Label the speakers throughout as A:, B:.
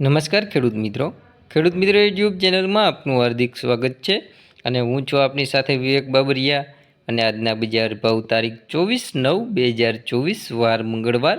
A: નમસ્કાર ખેડૂત મિત્રો. ખેડૂત મિત્રો યુટ્યુબ ચેનલમાં આપનું હાર્દિક સ્વાગત છે અને હું છું આપની સાથે વિવેક બાબરિયા. અને આજના બજાર ભાવ તારીખ ચોવીસ નવ બે હજાર ચોવીસ વાર મંગળવાર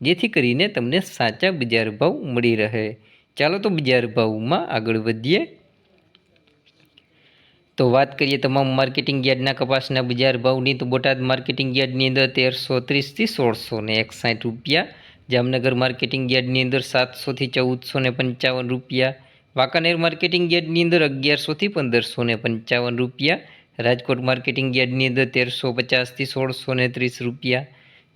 A: જેથી કરીને તમને સાચા બજાર ભાવ મળી રહે. ચાલો તો બજાર ભાવમાં આગળ વધીએ. તો વાત કરીએ તમામ માર્કેટિંગ યાર્ડના કપાસના બજાર ભાવની, તો બોટાદ માર્કેટિંગ યાર્ડની અંદર તેરસો ત્રીસથી સોળસો ને એકસાઠ રૂપિયા, જામનગર માર્કેટિંગ યાર્ડની અંદર સાતસોથી ચૌદસો ને પંચાવન રૂપિયા, વાંકાનેર માર્કેટિંગ યાર્ડની અંદર અગિયારસોથી પંદરસો ને પંચાવન રૂપિયા, રાજકોટ માર્કેટિંગ યાર્ડની અંદર તેરસો પચાસથી સોળસો ને ત્રીસ રૂપિયા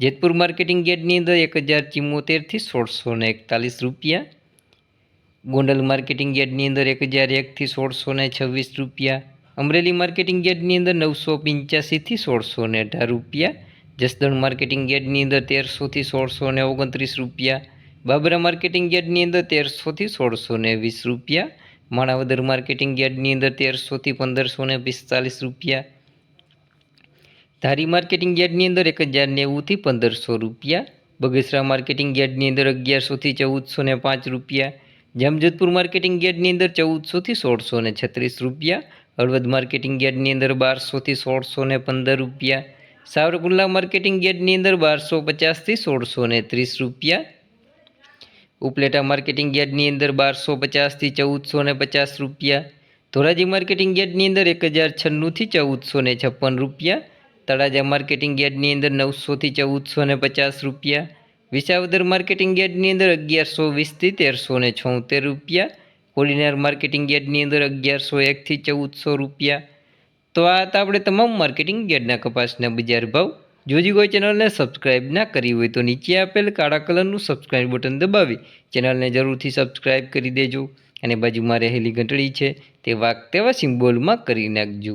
A: જેતપુર માર્કેટિંગ ગેટની અંદર એક હજાર ચિમ્મોતેરથી સોળસો ને એકતાલીસ રૂપિયા. ગોંડલ માર્કેટિંગ ગેટની અંદર એક હજાર એકથી સોળસો ને છવ્વીસ રૂપિયા. અમરેલી માર્કેટિંગ ગેટની અંદર નવસો પંચ્યાસીથી સોળસો ને અઢાર રૂપિયા. જસદણ માર્કેટિંગ ગેટની અંદર તેરસોથી સોળસો ને ઓગણત્રીસ રૂપિયા. બાબરા માર્કેટિંગ ગેટની અંદર તેરસોથી સોળસો ને વીસ રૂપિયા. માણાવદર માર્કેટિંગ ગેટની અંદર તેરસોથી પંદરસો ને પિસ્તાલીસ રૂપિયા. ધારી માર્કેટિંગ યાર્ડની અંદર એક હજાર નેવુંથી પંદરસો રૂપિયા, બગસરા માર્કેટિંગ યાર્ડની અંદર અગિયારસોથી ચૌદસો ને પાંચ રૂપિયા, જામજોધપુર માર્કેટિંગ યાર્ડની અંદર ચૌદસોથી સોળસો ને છત્રીસ રૂપિયા, હળવદ માર્કેટિંગ યાર્ડની અંદર બારસોથી સોળસો ને પંદર રૂપિયા, સાવરકુંડલા માર્કેટિંગ યાર્ડની અંદર બારસો પચાસથી સોળસો ને ત્રીસ રૂપિયા, ઉપલેટા માર્કેટિંગ યાર્ડની અંદર બારસો પચાસથી ચૌદસો ને પચાસ રૂપિયા, ધોરાજી માર્કેટિંગ યાર્ડની અંદર એક હજાર છન્નુંથી ચૌદસો ને છપ્પન રૂપિયા તળાજા માર્કેટિંગ યાર્ડની અંદર નવસોથી ચૌદસો ને પચાસ રૂપિયા, વિસાવદર માર્કેટિંગ યાર્ડની અંદર અગિયારસો વીસથી તેરસો ને છોતેર રૂપિયા, કોડીનાર માર્કેટિંગ યાર્ડની અંદર અગિયારસો એકથી ચૌદસો રૂપિયા. તો આ હતા આપણે તમામ માર્કેટિંગ યાર્ડના કપાસના બજાર ભાવ. જોજી કોઈ ચેનલને સબસ્ક્રાઇબ ના કરી હોય તો નીચે આપેલ કાળા કલરનું સબસ્ક્રાઇબ બટન દબાવી ચેનલને જરૂરથી સબસ્ક્રાઇબ કરી દેજો. અને બાજુમાં રહેલી ઘંટડી છે તે વાઘ તેવા સિમ્બોલમાં કરી નાખજો.